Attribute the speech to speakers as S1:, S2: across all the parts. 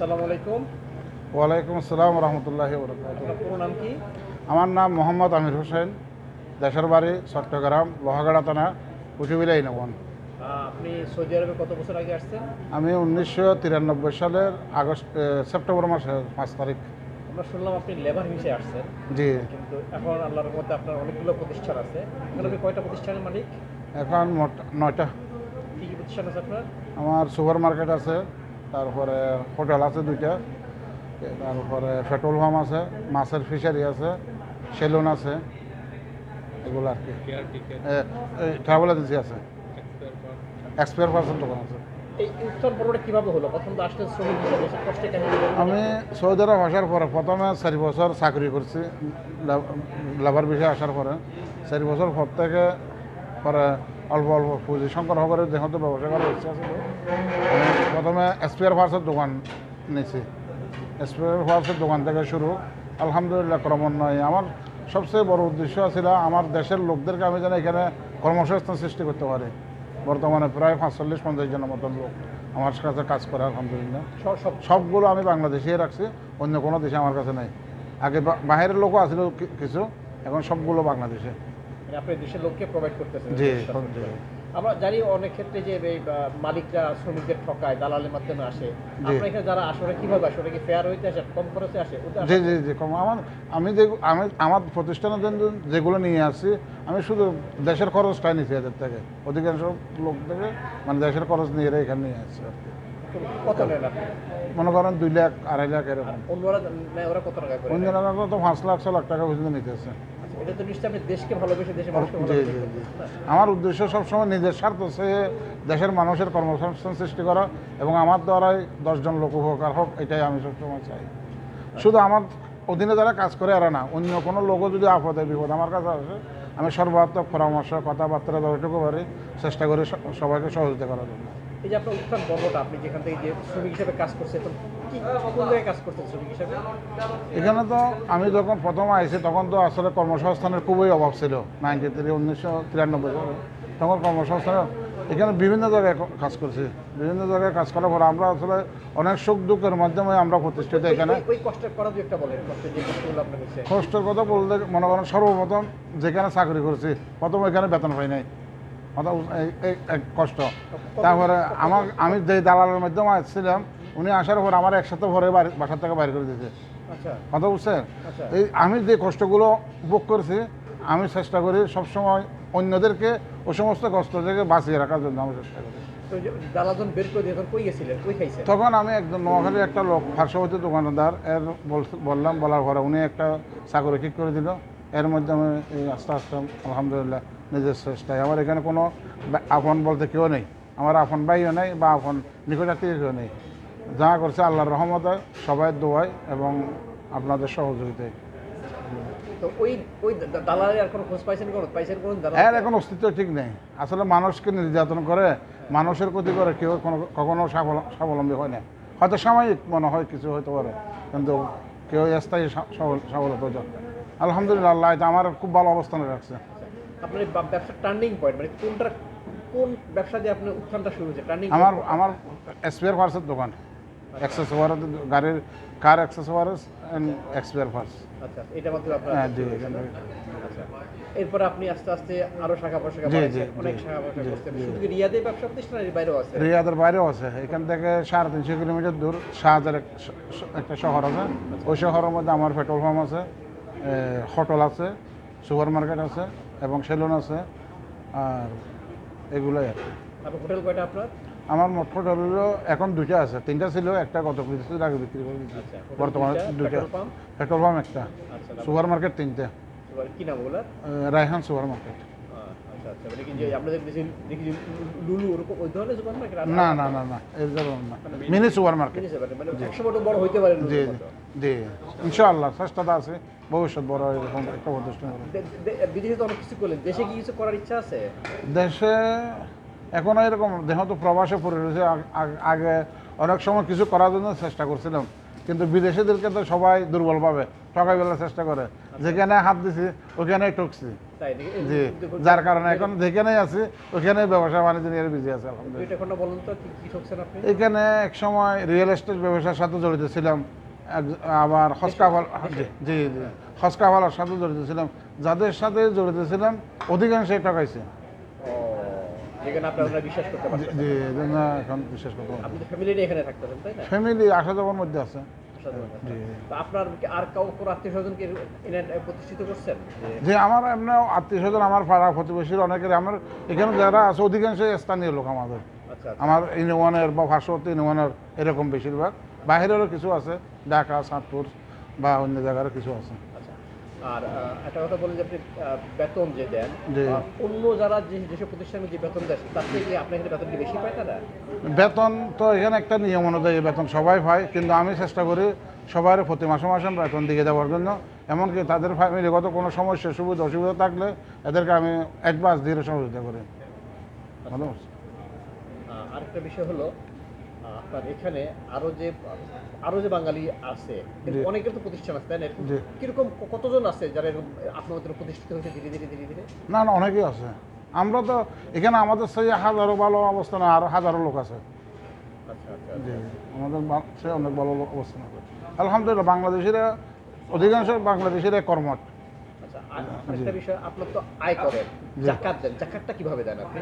S1: আসসালামু আলাইকুম।
S2: ওয়ালাইকুম আসসালাম রহমতুল্লাহি
S1: পুরো নাম কি?
S2: আমার নাম মোহাম্মদ আমির হোসেন দেশের বাড়ি চট্টগ্রাম লোহাগাড়া থানা কুচুবিলাই নবন
S1: আপনি সৌদি আরবে কত বছর আগে আসছেন?
S2: আমি উনিশশো তিরানব্বই সালের আগস্ট সেপ্টেম্বর মাসের পাঁচ তারিখ।
S1: আমরা শুনলাম আপনি লেবার হিসেবে আসছেন।
S2: জি।
S1: কিন্তু এখন আল্লাহর মধ্যে আপনার অনেকগুলো প্রতিষ্ঠান আছে। এখানে কয়টা প্রতিষ্ঠানের মালিক?
S2: এখন মোট নয়টা।
S1: কী কী প্রতিষ্ঠান আছে আপনার?
S2: আমার সুপার মার্কেট আছে তারপরে হোটেল আছে দুইটা তারপরে পেট্রোল পাম্প আছে মাছের ফিশারি আছে সেলুন আছে এগুলো আর কি। ট্রাভেল এজেন্সি আছে। এক্সপায়ার পার্সেন্ট দোকান আছে। আমি সৌদি আরব আসার পরে প্রথমে চারি বছর চাকরি করছি লাভার বিষয়ে আসার পরে। চারি বছর পর থেকে পরে অল্প অল্প পুঁজি। সংকট হবার যেহেতু ব্যবসা করার ইচ্ছা আমি প্রথমে স্পেয়ার পার্টসের দোকান নিয়েছি। স্পেয়ার পার্টসের দোকান থেকে শুরু আলহামদুলিল্লাহ ক্রমান্বয়ে আমার সবচেয়ে বড় উদ্দেশ্য ছিল আমার দেশের লোকদেরকে আমি যেন এখানে কর্মসংস্থান সৃষ্টি করতে পারি। বর্তমানে প্রায় পাঁচচল্লিশ পঞ্চাশ জনের মতন লোক আমার কাছে কাজ করে আলহামদুলিল্লাহ।
S1: সব সব।
S2: সবগুলো আমি বাংলাদেশেই রাখছি অন্য কোনো দেশে আমার কাছে নেই। আগে বা- বাইরের লোকও আছিল কিছু এখন সবগুলো বাংলাদেশে।
S1: আপনি দেশের লোককে প্রোভাইড করতেছেন।
S2: জি।
S1: আমরা জানি অনেক ক্ষেত্রে যে মালিকরা শ্রমিকদের ঠকায় দালালের মাধ্যমে আসে। আপনার এখানে যারা আসলে কীভাবে আসে? ওটা কি ফেয়ার হইতে আসে? কম খরচে আসে?
S2: জি জি জি কম। আমার আমি যে আমি আমার প্রতিষ্ঠানের জন্য যেগুলো নিয়ে আসছি আমি শুধু দেশের খরচটাই নিচ্ছি এদের থেকে। অধিকাংশ লোক থেকে মানে দেশের খরচ নিয়ে এরা এখানে নিয়ে আসছে আর কি।
S1: কত নেন
S2: মনে করেন দুই লাখ আড়াই লাখ এরকম।
S1: অন্যরা নেয় ওরা কত টাকা করে?
S2: অন্য এলাকা তো পাঁচ লাখ ছ লাখ টাকা পর্যন্ত নিতেছে
S1: আচ্ছা, এটা তো নিশ্চয়ই আপনি দেশকে ভালোবেসে দেশের মানুষকে
S2: জি
S1: ভালোবেসে
S2: জি জি।
S1: করতেছেন, না?
S2: আমার উদ্দেশ্য সবসময় নিজের স্বার্থ সে দেশের মানুষের কর্মসংস্থান সৃষ্টি করা এবং আমার দ্বারাই দশজন লোক উপকার হোক এটাই আমি সবসময় চাই। শুধু আমার অধীনে যারা কাজ করে এরা না অন্য কোনো লোকও যদি আপদে বিপদ আমার কাছে আসে আমি সর্বাত্মক পরামর্শ কথাবার্তা যতটুকু পারি চেষ্টা করি সবাইকে সহযোগিতা করার জন্য।
S1: এই যে আপনার উত্থান পর্বটা আপনি যেখান থেকে যে শ্রমিক হিসেবে কাজ করছেন এখন কি কোন জায়গায় কাজ করছেন শ্রমিক হিসেবে?
S2: এখানে তো আমি যখন প্রথম আইছি তখন তো আসলে কর্মসংস্থানের খুবই অভাব ছিল নাইনটি থ্রি উনিশশো তিরানব্বই সালে। তখন কর্মসংস্থানের এখানে বিভিন্ন জায়গায় কাজ করছি। বিভিন্ন জায়গায় কাজ করার পর আমরা আসলে অনেক সুখ দুঃখের মাধ্যমে আমরা প্রতিষ্ঠিত এখানে।
S1: কষ্টের
S2: কথা বলতে মনে করেন সর্বপ্রথম যেখানে চাকরি করছি প্রথম এখানে বেতন পাই নাই। কষ্ট। তারপরে আমার আমি যে দালালের মাধ্যমে আসছিলাম উনি আসার পর আমার একসাথে ভরে বাসার থেকে বাইর করে দিয়েছে।
S1: আচ্ছা।
S2: কথা বুঝছেন?
S1: আচ্ছা।
S2: এই আমি যে কষ্টগুলো ভোগ করেছি আমি চেষ্টা করি সবসময় অন্যদেরকে ও সমস্ত কষ্ট থেকে বাঁচিয়ে রাখার জন্য আমি চেষ্টা করি।
S1: তখন
S2: আমি একজন নোয়াখালীর একটা লোক পার্শ্ববর্তী দোকানদার এর বল- বললাম বলার পরে উনি একটা চাকরি ঠিক করে দিল। এর মধ্যে আমি এই আস্তে আস্তে আলহামদুলিল্লাহ নিজের চেষ্টায় আমার এখানে কোনো আপন বলতে কেউ নেই। আমার আপন ভাইও নেই বা আপন নিকটাত্মীয় কেউ নেই। যা করছে আল্লাহর রহমতে সবাই দোয়ায় এবং আপনাদের সহযোগিতায়। এর এখন অস্তিত্ব ঠিক নেই। আসলে মানুষকে নির্যাতন করে মানুষের ক্ষতি করে কেউ কোনো কখনো স্বাবলম্বী হয় না। হয়তো সাময়িক মনে হয় কিছু হতে পারে। কিন্তু কেউ স্থায়ী সা- সবল- সফলতা হতে পারে না। আলহামদুলিল্লাহ আল্লাহ এটা আমার খুব ভালো অবস্থানে রাখছে।
S1: আপনার এই বা- ব্যবসার টার্নিং পয়েন্ট মানে কোনটা কোন ব্যবসা দিয়ে আপনার উত্থানটা শুরু হয়েছে? টার্নিং
S2: আমার আমার স্পেয়ার পার্টসের দোকান। অ্যাক্সেসওয়ার গাড়ির কার অ্যাক্সেসওয়ার্স অ্যান্ড এক্সপেয়ার পার্টস
S1: আচ্ছা এটা মাত্র আপনার
S2: হ্যাঁ জি
S1: আচ্ছা এরপর আপনি আস্তে আস্তে আরও শাখা প্রশাখা অনেক শাখা প্রশাখা করছেন। শুধু রিয়াদে ব্যবসা প্রতিষ্ঠান এর বাইরেও আছে?
S2: রিয়াদের বাইরেও আছে। এখান থেকে সাড়ে তিনশো কিলোমিটার দূর শাহজার একটা শহর আছে। ওই শহরের মধ্যে আমার পেট্রোল পাম্প আছে হোটেল আছে সুপার মার্কেট আছে এবং সেলুন আছে আর এগুলোই আর কি।
S1: তারপর হোটেল কয়টা আপনার?
S2: আমার মোট হোটেল হলো এখন দুইটা আছে তিনটা ছিল একটা গত কিছুদিন আগে বিক্রি করে দিচ্ছি বর্তমানে
S1: দুইটা, পেট্রোল পাম্প
S2: একটা।
S1: আচ্ছা
S2: সুপার মার্কেট তিনটে।
S1: কি নাম ওগুলার?
S2: Raihan super market.
S1: মানে
S2: না না না না এই ধরনের না। Mini super market.
S1: মানে
S2: জি জি। জি ইনশাআল্লাহ চেষ্টাটা আছে ভবিষ্যৎ বড় এরকম একটা প্রতিষ্ঠান।
S1: বিদেশে তো অনেক কিছু করলেন দেশে কি কিছু করার ইচ্ছা আছে?
S2: দেশে এখনও এরকম যেহেতু প্রবাসে পড়ে রয়েছে আগ- অনেক সময় কিছু করার জন্য চেষ্টা করছিলাম কিন্তু বিদেশিদেরকে তো সবাই দুর্বল পাবে ঠকাই বেলার চেষ্টা করে। যেখানে হাত দিছি ওখানে ঠকছি। জি যার কারণে এখন যেখানেই আছি ওখানে ব্যবসা বাণিজ্য নিয়ে বিজি আছে আলহামদুলিল্লাহ।
S1: তো
S2: এখানে এক সময় রিয়েল এস্টেট ব্যবসার সাথে জড়িত ছিলাম। আবার হসকাফাল জি জি হসকাফালার সাথে জড়িত ছিলাম। যাদের সাথে জড়িত ছিলাম অধিকাংশই টাকাইছে
S1: ফ্যামিলি
S2: আসা যাওয়ার মধ্যে আছে।
S1: আপনার আর কাউ আত্মীয় স্বজনকে প্রতিষ্ঠিত করছেন? যে
S2: যে আমার এমনি আত্মীয় স্বজন আমার পাড়া প্রতিবেশীর অনেকের আমার এখানে যারা আছে অধিকাংশই স্থানীয় লোক আমাদের। আমার ইউনিয়নের বা পার্শ্ববর্তী ইউনিয়নের এরকম বেশিরভাগ। বাইরেরও কিছু আছে ঢাকা চাঁদপুর বা অন্য জায়গারও কিছু আছে।
S1: আচ্ছা আর একটা কথা বলেন যে আপনি বেতন যে দেন অন্য যারা যে যেসব প্রতিষ্ঠানে যে বেতন দেয় তার থেকে আপনার এখানে বেতন বেশি পায় তারা?
S2: বেতন তো এখানে একটা নিয়ম অনুযায়ী বেতন সবাই পায় কিন্তু আমি চেষ্টা করি সবার প্রতি মাসে মাসে বেতন দিয়ে দেওয়ার জন্য। এমনকি তাদের ফ্যামিলিগত কোনো সমস্যা সুবিধা অসুবিধা থাকলে এদেরকে আমি অ্যাডভান্স দিয়ে সহযোগিতা করি। ভালো?
S1: আরেকটা বিষয় হলো আপনার এখানে আরও যে আরও যে বাঙালি আছে অনেকের তো প্রতিষ্ঠান আছে তাই না? কীরকম কতজন আছে যারা এরকম আপনার মতো প্রতিষ্ঠিত হয়েছে ধীরে ধীরে ধীরে ধীরে?
S2: না না অনেকেই আছে। আমরা তো এখানে আমাদের সেই হাজারো ভালো অবস্থানে আর হাজারো লোক আছে।
S1: আচ্ছা আচ্ছা
S2: জি আমাদের সে অনেক ভালো লোক অবস্থান আছে। আলহামদুলিল্লাহ বাংলাদেশিরা অধিকাংশ বাংলাদেশিরা কর্মঠ।
S1: আচ্ছা আর আরেকটা বিষয় আপনার তো আয় করেন। জাকাত দেন জাকাতটা কীভাবে দেন আপনি?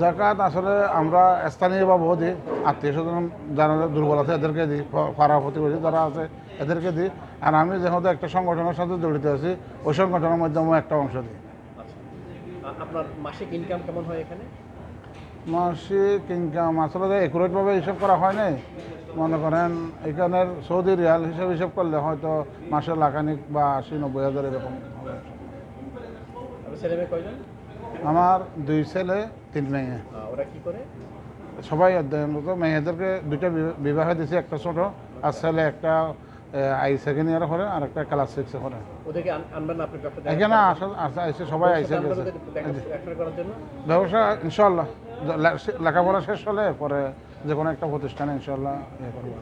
S2: জাকাত আসলে আমরা স্থানীয়ভাবেও দিই আত্মীয় স্বজন যারা দুর্বল আছে এদেরকে দিই পাড়া প্রতিবেশী যারা আছে এদেরকে দিই আর আমি যেহেতু একটা সংগঠনের সাথে জড়িত আছি ওই সংগঠনের মাধ্যমে একটা অংশ দিই।
S1: আচ্ছা। আপনার মাসিক ইনকাম কেমন হয় এখানে?
S2: মাসিক ইনকাম আসলে একুরেটভাবে হিসাব করা হয় নাই মনে করেন এখানের সৌদি রিয়াল হিসাব হিসাব করলে হয়তো মাসে লাখানিক বা আশি নব্বই হাজার এরকম। হবে।
S1: আপনার ছেলে মেয়ে কয়জন?
S2: আমার দুই ছেলে তিন মেয়ে।
S1: ওরা কি করে?
S2: সবাই অধ্যয়নরত। মেয়েদেরকে দুইটা বিবাহ দিয়েছি একটা ছোট আর ছেলে একটা আই সেকেন্ড ইয়ারে করে আর একটা ক্লাস সিক্সে করে এখানে? আসা সবাই আইসে গেছে। ব্যবসা ইনশাল্লাহ লেখাপড়া শেষ হলে পরে যে কোনো একটা প্রতিষ্ঠানে ইনশাল্লাহ ইয়ে করব।